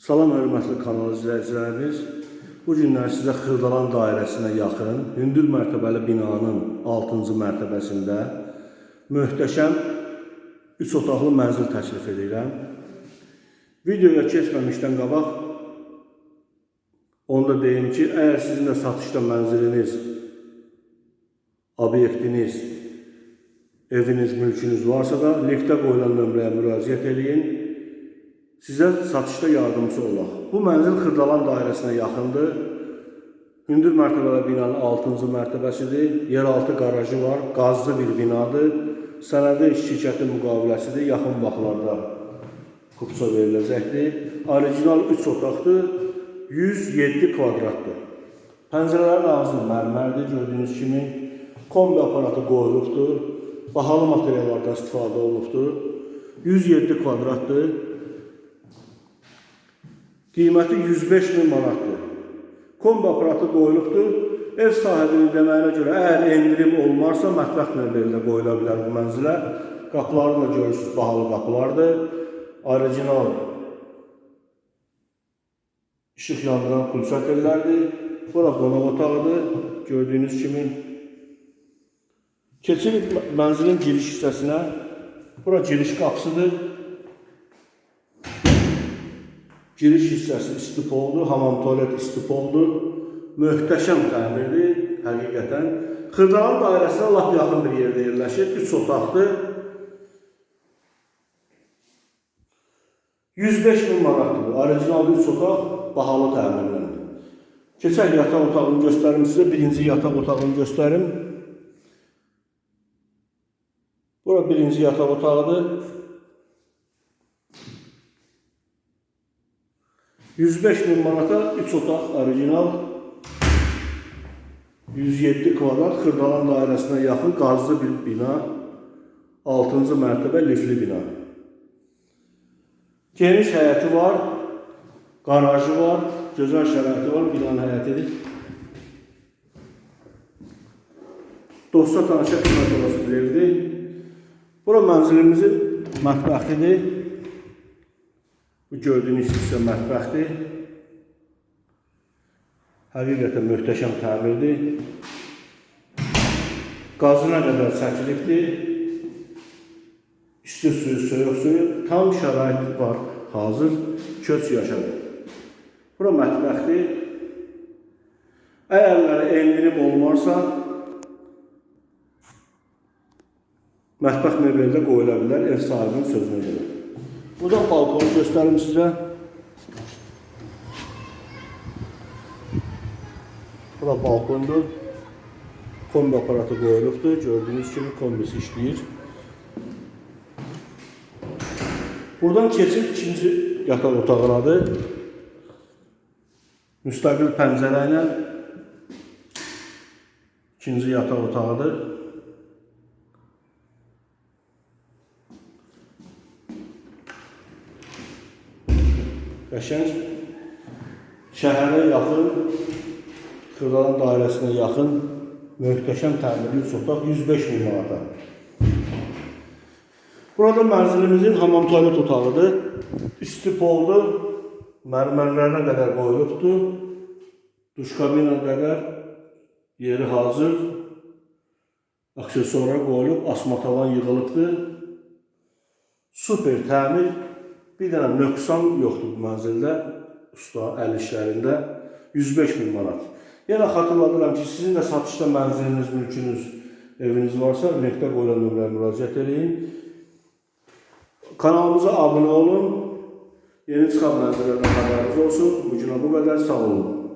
Salam hörmətli kanal izləyicilərimiz. Bu günlər sizə Xırdalan dairəsinə yaxın hündür mərtəbəli binanın 6-cı mərtəbəsində möhtəşəm 3 otaqlı mənzil təklif edirəm. Videoya keçməmişdən qabaq onu da deyim ki, əgər sizin də satışda mənziliniz, obyektiniz, eviniz, mülkünüz varsa da linkdə qoyulan nömrəyə müraciət edin. Sizə satışda yardımcı olaq. Bu mənzil Xırdalan dairəsinə yaxındır. Hündür mərtəbəli binanın 6-cı mərtəbəsidir. Yeraltı qarajı var, qazlı bir binadır. Sənədi şirkətin müqaviləsidir. Yaxın vaxtlarda kupça veriləcəkdir. Orijinal 3 otaqdır. 107 kvadratdır. Pəncərələrin ağzı mərmərdir, gördüyünüz kimi. Kombi aparatı qoyulubdur. Bahalı materiallardan istifadə olunubdur. 107 kvadratdır. Qiyməti 105 min manatdır. Kombi aparatı qoyulubdur. Ev sahibinin deməyinə görə əgər endirim olmarsa mətbəx mebelində qoyula bilər bu mənzilə. Qapıları da görürsünüz, bahalı qapılardır. Orijinal işıq yandıran pulsatorlardır. Bura qonaq otağıdır. Gördüyünüz kimi. Keçirik mənzilin giriş hissəsinə. Bura giriş qapısıdır. Giriş hissəsi istipoldur, hamam tualet istipoldur. Möhtəşəm təmirdir, həqiqətən. Xırdalan dairəsinə lap yaxın bir yerdə yerləşir. 3 otaqdır. 105 min manatdır. Orijinal 3 otaq bahalı təmirləndir. Keçək yataq otağını göstərim sizə. Birinci yataq otağını göstərim. Bura birinci yataq otağıdır. 105 min manata 3 otaq orijinal 107 kvadrat Xırdalan dairəsinə yaxın qazlı bir bina 6-cı mərtəbə lifli bina. Geniş həyəti var, qarajı var, gözəl şəraiti var binanın həyətidir. Dosta tanışa qismət olası evdir. Bura mənzilimizin mətbəxidir. Bu gördüyünüz hissə mətbəxdir. Həqiqətən möhtəşəm təmirdir. Qazına qədər çəkilibdir. İsti suyu, soyuq suyu, tam şərait var, hazır, köç yaşadır. Bura mətbəxdir. Əgərləri endirim olmarsa, mətbəx mebeldə qoyula bilər ev sahibinin sözünə görə. Buradan balkonu göstərim sizə. Bura balkondur. Kombi aparatı qoyulubdur. Gördüyünüz kimi kombisi işləyir. Buradan keçib ikinci yataq otağınadır. Müstəqil pəncərə ilə ikinci yataq otağıdır. Qəşəng şəhərə yaxın, Xırdalan dairəsinə yaxın möhtəşəm təmirli üç otaq 105 min manata. Burada mənzilimizin hamam tualet otağıdır. İstipoldur. Mərmərlərinə qədər qoyulubdur. Duş kabinə qədər yeri hazır. Aksesuarlar qoyulub, asmatavan yığılıbdır. Super təmir. Bir dənə nöqsan yoxdur bu mənzildə. Usta əl işlərində 105 min manat. Yenə xatırladıram ki, sizin də satışda mənziliniz, mülkünüz, eviniz varsa, linkdə qoyulan nömrəyə müraciət edin. Kanalımıza abunə olun. Yeni çıxan mənzillərdən xəbəriniz olsun. Bu günə bu qədər. Sağ olun.